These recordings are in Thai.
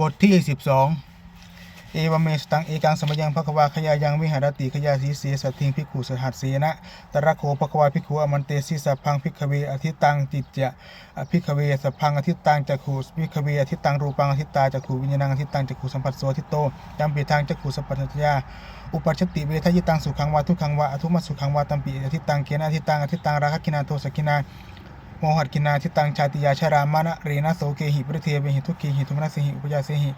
บทที่ 12 เอวเมสตังเอกังสมยังภควาขยายังวิหารติขยาสีเสสัตถิงพิกขุสหัสเสนะตระโคภควาพิกขุอมันเตสิสัพพังพิกเวอธิตังจิตจะอภิกเวสัพพังอธิตังจักขุพิกเวอธิตังรูปังอธิตาจักขุวิญญาณังอธิตังจักขุสัมผัสโสทิโตยัมปิทางจักขุสัพพัญญาอุปัชติเวทยิตังสุขังวาทุขังวาอทุมัสสุขังวาตัมปิอธิตังเกนะอธิตังอธิตังราคะกินาโทสกินา โมหัดกินาทิตังชาติยาชรามานะเรนะโสเกหิปริเทเวหิทุกีหิทุมนัสสิหิอุปยาเสหิ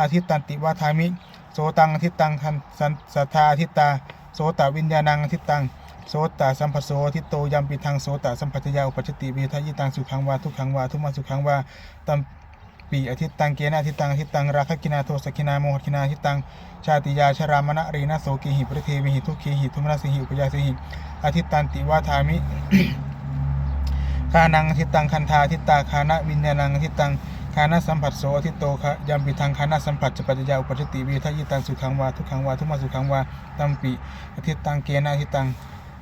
อาทิตตันติวาทามิโสตังอาทิตตังทันสันสัทธาอาทิตตาโสตวิญญาณังอาทิตตังโสตสัมปโสทิตโตยัมปิทังโสตสัมปัจยาอุปชติเวทยิตังสุขังวาทุกขังวาทุมาสุขังวาตัมปีอาทิตตังเกนะอาทิตตังอาทิตตังราคะกินาโทสกินาโมหกินาทิตตังชาติยาชรามนะเรนะโสเกหิปริเทเวหิทุกขีหิทุมนัสสิหิอุปยาเสหิอาทิตตันติวาทามิ คานังทิตังคันธาทิตาคานะวิญญาณังทิตังคานะสัมผัสโสทิโตคะยามปิทังคานะสัมผัสจปัจจยาอุปชติเวทยิตังสุขังวาทุกขังวาทุมาสุขังวาตัมปิอทิตังเกนะทิตัง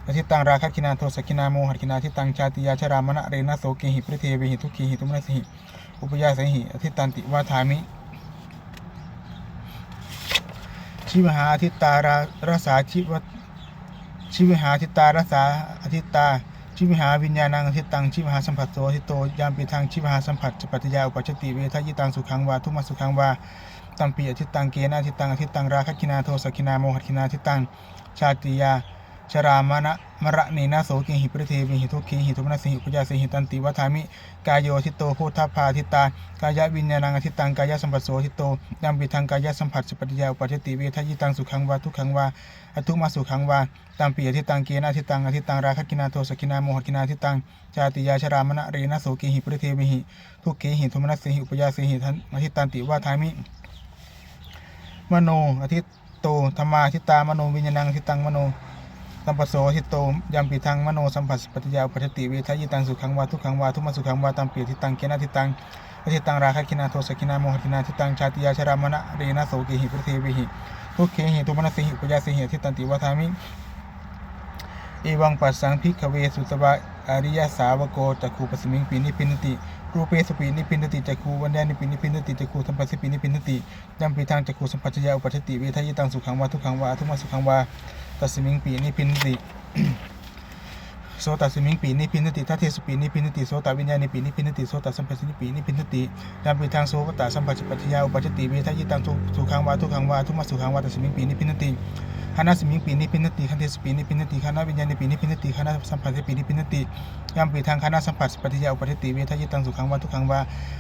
อทิตังราคะกินาโทสกินาโมหกินาทิตังชาติยาชรามณะเรนะโสเกหิปริเทเวหิทุกขีหิทุมนัสหิอุปยาสหิอทิตันติวาทามิชิวหาอทิตารารัสาชิวชิวิหาทิตารัสสาอธิตา ชิวิหาวิญญาณังอธิตังชิวิหาสัมผัสโสอธิโตยามปีทางชิวิหาสัมผัสจปัตติยาอุปัชติเวทยิตังสุขังวาทุมาสุขังวาตัมปีอทิตังเกนาอธิตังอทิตังราคะคินาโทสกินาโมหคินาอธิตังชาติยา ชรามณะมระเนนะโสเกหิปริเทวิหิทุกขีหิทุมนัสิหิปุญญาสิหิตันติวัฏามิกายโยทิโตโพธพาทิตากายวิญญาณังอธิตังกายสัมปัสโสทิโตยามปีทางกายสัมผัสจปัตติยาอุปชติเวทยิตังสุขังวาทุกขังวาอทุมาสุขังวาตามปีอธิตังเกนะอธิตังอธิตังราคกินาโทสกินาโมหกินาอธิตังชาติยาชรามณะเรนะโสกิหิปริเทวิหิทุกเกหิโทมนัสิหิอุปยาสิหิทันอธิตันติวาทามิมโนอธิโตธรรมาทิตามโนวิญญาณังอธิตังมโน สัมปโสอธิโตยัมปิทังมโนสัมปัสปัจจยาปัชติเวทยิตังสุขังวาทุขังวาทุมาสุขังวาตามปีอธิตังเกนะอธิตังอธิตังราคะกินาโทสกินาโมหกินาอธิตังชาติยาชรามณะเรนะโสกิหิปริเทวิหิทุกเขหิตุมนัสสิหิปุญญาสิหิทิตันติวาทามิเอวังปัสสังพิกขเวสุตบะอริยสาวโกจักขูปสมิงปีนิพินติรูเปสปีนิพินติจักขูวันแดนิปินิพินติจักขูสัมปัสสิปีนิพินติยัมปีทางจักขูสัมปัจจยาอุปัชติเวทายตังสุขังวาทุขังวาทุมาสุขังวา ตัสมิงปีนิพินติโสตัสมิงปีนิพินติทัตเทสปีนิพินติโสตวิญญาณิปีนิพินติโสตัสัมปัสนิปีนิพินติยามปีทางโสปตาสัมปัจจปัจจยาอุปัชติเวทายิตังสุขังวาทุกขังวาทุมาสุขังวาตัสมิงปีนิพินติคณะสมิงปีนิพินติคันเทสปีนิพินติคณะวิญญาณิปีนิพินติคณะสัมผัสปีนิพินติยามปีทางคณะสัมผัสปฏิยาอุปติติเวทยิตังสุขังวาทุกขังวา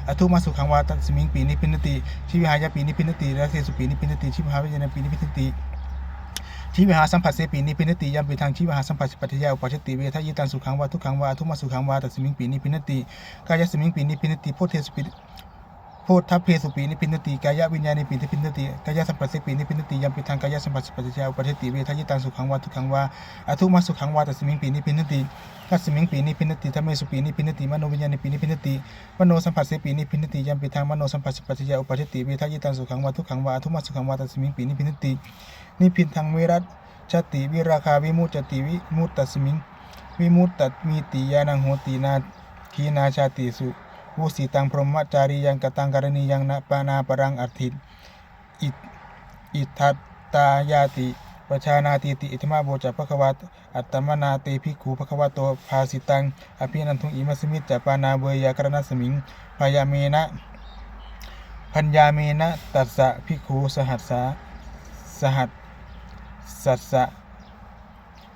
อทุมาสุขังวาตัสมิงปีนิพินติชีวิหายาปีนิพินติและเทสุปีนิพินติชีวิหาวิญญาณปีนิพินติ ชีวิหาสัมผัสเสปีนิพินติยามปีทางชีวิหาสัมผัสปฏิยาอุปติติเวทายตันสุขังวาทุกขังวาทุมาสุขังวาตัสมิงปีนิพินติกายสมิงปีนิพินติโพเทสปี โพธทัพเพสุปีนิพินติกายะวิญญาณิปีนิพินติกายะสัมปัสสิปีนิพินติยัมปิทางกายะสัมปัสสิปัจจยาอุปเทติเวทยิตังสุขังวาทุกขังวาอทุมาสุขังวาตัสมิงปีนิพินติตัสมิงปีนิพินติธรรมเมสุปีนิพินติมโนวิญญาณิปีนิพินติมโนสัมปัสสิปีนิพินติยัมปิทางมโนสัมปัสสิปัจจยาอุปเทติเวทยิตังสุขังวาทุกขังวาอทุมาสุขังวาตัสมิงปีนิพินตินิพินทางเวรัตชติวิราคาวิมุตจติวิมุตตัสมิงวิมุตตมีติยานังโหตินาทีนาชาติสุ วุสิตังพรหมจารียังกตังกรณียังนะปานาปรังอัตถิอิอิทัตตายาติประชานาติติอิทมาโบจัพภควาตอัตตมนาเตภิกขุภควาโตภาสิตังอภินันทุงอิมัสมิจจปานาเวยากรณสมิงพยาเมนะพัญญาเมนะตัสสะภิกขุสหัสสะสหัสสัสสะ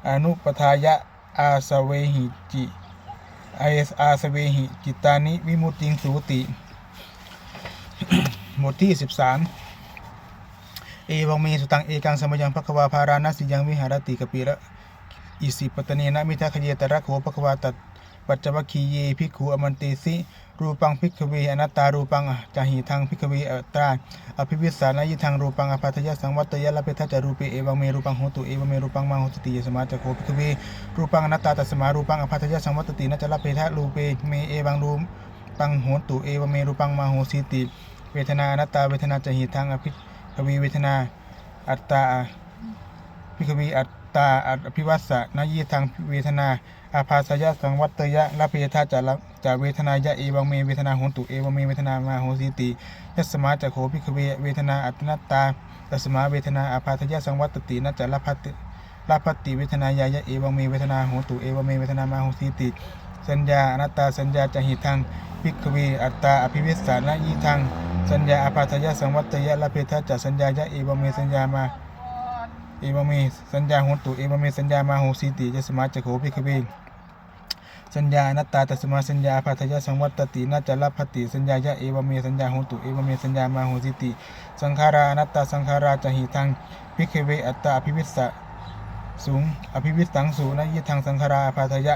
อนุปทายะอาสเวหิจิ ไอเอสอาสเวหิจิตานิ วิมุตติงสูติ บทที่13เอวังเมสุตังเอกังสมยังพระควาภารานัสิยังวิหารติกปีระอิสิปตเนนะมิทาคเยตระโขภควาตัด ปัจจวัคคีเยภิกขุอมันเตสิรูปังพิกขเวอนัตตารูปังจาหิทังพิกขเวอัตตราอภิวิสานยิทังรูปังอภัทยสังวัตยะละเพทจารูปเอวังเมรูปังโหตุเอวังเมรูปังมังโหตติยสมาจโคพิกขเวรูปังอนัตตาตัสมารูปังอภัทยสังวัตตินะจละเพทะรูเปเมเอวังรูปังโหตุเอวังเมรูปังมาโหสิติเวทนาอนัตตาเวทนาจะหิทังอภิกวีเวทนาอัตตาพิกวีอัตตาอภิวัสสะนยีทังเวทนา อาภาสยะสังวัตยะละเพทะจละจะเวทนายะเอวังเมเวทนาโหตุเอวังเมเวทนามาโหสิติยัสมาจะโขภิกเวเวทนาอัตนัตาตัสมาเวทนาอาพาทยะสังวัตตินัจจะลภัตติลภัตติเวทนายายะเอวังเมเวทนาโหตุเอวังเมเวทนามาโหสิติ สัญญาอนัตตาสัญญาจะหิทังภิกเวอัตตาอภิวิสสานะยิทังสัญญาอาพาทยะสังวัตยะละเพทะจะสัญญายะเอวังเมสัญญามาเอวังเมสัญญาโหตุเอวังเมสัญญามาโหสิติยัสมาจะโขภิกเว สัญญาอนัตตาตัสมาสัญญาภัทยสังวัตตินาจะลภัติสัญญายะเอวเมสัญญาโหตุเอวเมสัญญามาโหสิติ สังขาราอนัตตาสังขาราจะหิทังพิเคเวอัตตาอภิวิสสะสูงอภิวิสสังสูนยิทังสังขาราภัทยะ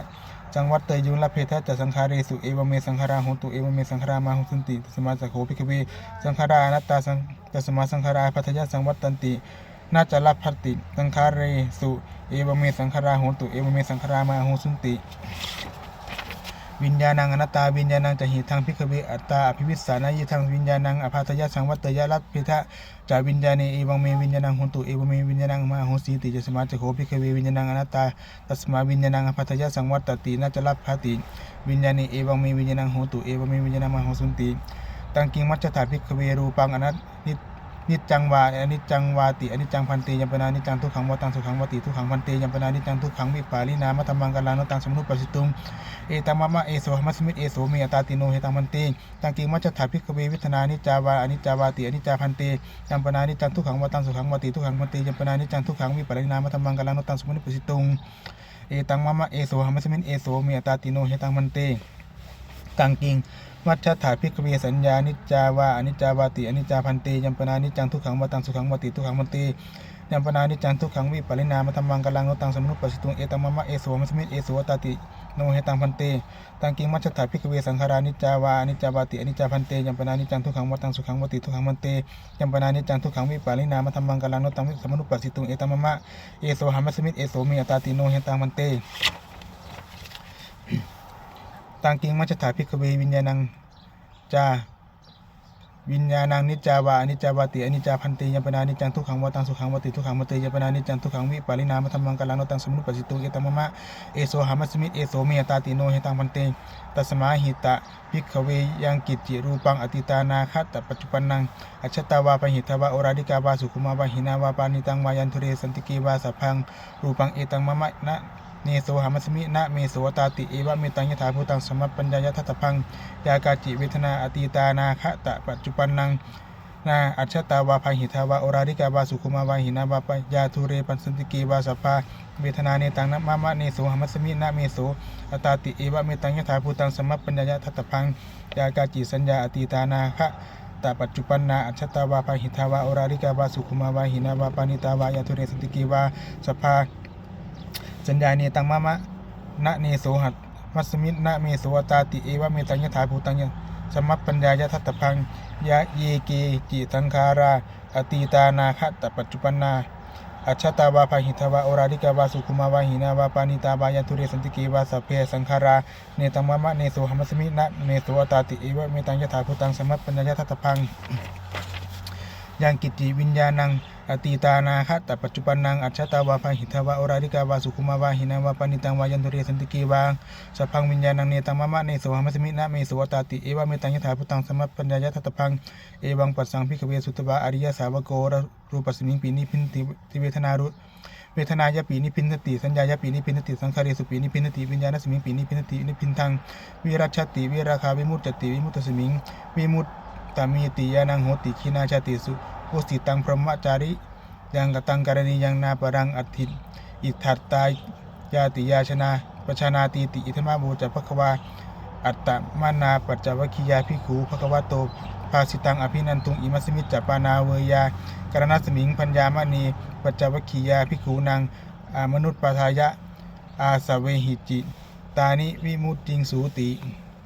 จังวัตเตยุลเพทะจะสังขาเรสุเอวเมสังขาราโหตุเอวเมสังขารามาโหสันติตสมาสัโขพิเคเวสังขาราอนัตตาสังตสมาสังขาราภัทยสังวัตตันตินาจะลภัติสังขาเรสุเอวเมสังขาราโหตุเอวเมสังขารามาโหสุนติ วิญญาณังอนัตตาวิญญาณังจะหิทังพิกเวอัตตาอภิวิสานายิทังวิญญาณังอภัตยสังวัตยรัตพิทะจาวิญญาณเอวังเมวิญญาณังหุนตุเอวังเมวิญญาณังมาหุสีติจะสมาจะโขพิกเววิญญาณังอนัตตาตัสมาวิญญาณังอภัตยสังวัตตินาจะรับภาติวิญญาณเอวังเมวิญญาณังหุนตุเอวังเมวิญญาณังมาหุสุนติตังกิงมัจจถาพิกเวรูปังอนัตนิ นิจจังวาอนิจจังวาติอนิจจังพันเตยัมปนานิจจังทุกขังวตังสุขังวติทุกขังพันเตยัมปนานิจจังทุกขังวิปาลินามัตมังกาลานุตังสมนุปปสิตุงเอตัมมะมะเอโสมัสมิตเอโสเมยตาติโนเฮตังมันเตตังกิงมัจจถาพิกเววิธนานิจาวาอนิจจาวาติอนิจจาพันเตยัมปนานิจังทุกขังวตังสุขังวติทุกขังพันเตยัมปนานิจังทุกขังวิปารินามัตมังกาลานุตังสมนุปัสสิตุงเอตังมะมะเอโสมัสมิตเอโสเมยตาติโนเฮตังมันเตตังกิง มัจจถาพิกเวสัญญานิจจาวาอนิจจาวาติอนิจจาพันเตยัมปนานิจังทุกขังวตังสุขังวติทุกขังพันเตยัมปนานิจจังทุกขังวิปริณามธรรมังกลังโนตังสมนุปสิตุงเอตัมมะมะเอโสมัสมิเอโสตาติโนเฮตังพันเตตังกิงมัจจถาพิกเวสังขารานิจจาวาอนิจจาวาติอนิจจาพันเตยัมปนานิจจังทุกขังวตังสุขังวติทุกขังพันเตยัมปนานิจจังทุกขังวิปริณามธรรมังกลังโนตังสมนุปสิตุงเอตัมมะมะเอโสหัมัสมิเอโสเมตาติโนเฮตังพันเต ตังกิงมัจจถาพิกเววิญญาณังจาวิญญาณังนิจจาวานิจจาวาติอนิจจาพันติยปนานิจังทุกขังวตังสุขังวติทุกขังวติยปนานิจังทุกขังวิปารินามธรรมังกาลังโนตังสมุนุปปสิตุเอตมมะมะเอโสหามัสมิเอโสเมตาติโนเฮตังพันเตตัสมาหิตะภิกขเวยังกิจจิรูปังอติตานาคตปัจจุปันนังอัจฉตาวาปหิตวาโอราดิกาวาสุขุมาวาหินาวาปานิตังวายันทุเรสันติกีวาสัพพังรูปังเอตังมะมะนะ เนโสหามัสมินะเมโสตาติเอวะเมตังยถาภูตังสมัปปัญญายทัตพังยากาจิเวทนาอติตานาคตะปัจจุปันนังนาอัจฉตาวาภาหิทาวาโอราริกาวาสุขุมาวาหินาวาปยาทุเรปันสันติกีวาสัพพาเวทนาเนตังนะมะมะเนโสหมัสมินะเมโสอตาติเอวะเมตังยถาภูตังสมัปปัญญายทัตพังยากาจิสัญญาอติตานาคะตปัจจุปันนาอัจฉตาวาภาหิทาวาโอราริกาวาสุขุมาวาหินาวาปานิตาวายาทุเรสันติกีวาสัพพา สัญญาเนตังมะมะนะเนโสหัตมัสมินะเมโสอตาติเอวะเมตังยถาภูตังยสมัปปัญญายทัตตพังยะเยเกจิสังคาราอตีตานาคตปัจจุปันนาอัจฉตาวาภหิทวาโอราดิกาวาสุขุมาวาหินาวาปานิตาวายาทุเรสันติเกวาสัพเพสังคาราเนตังมะมะเนโสหมัสมินะเนโสอตาติเอวะเมตังยถาภูตังสมัปปัญญายทัตตพัง ยังกิจจิวิญญาณังอตีตานาคตปัจจุปันนังอัจฉตาวาภาหิทวาโอราดิกาวาสุขุมาวาหินาวาปานิตังวายันทุเรสันติเกวาสัพพังวิญญาณังเนตังมะมะเนโสหมัสมินะเมสวตาติเอวะเมตังยถาพุตังสมัปปัญญายทัตพังเอวังปัสสังพิกเวสุตวะอริยสาวโกรรูปัสมิงปีนิพินติเวทนารุเวทนายปีนิพินติสัญญายปีนิพินติสังขารสุปีนิพินติวิญญาณสมิงปีนิพินตินิพินทังวิรัชติวิราคาวิมุตติวิมุตตสมิงวิมุตต ตมีติยานังโหติขีนาชาติสุโอสิตังพรหมจาริยังกตังการณียังนาปรังอัตถิอิทัตตายาติยาชนาปชานาตีติอิทมาบูจะภควาอัตตมานาปัจจวัคคียาพิขูภควโตภาสิตังอภินันทุงอิมัสมิจจปานาเวยากรณสมิงพัญญามณีปัจจวัคคียาพิขูนางอามนุษย์ปทายะอาสเวหิจิตานิวิมุตติงสูติ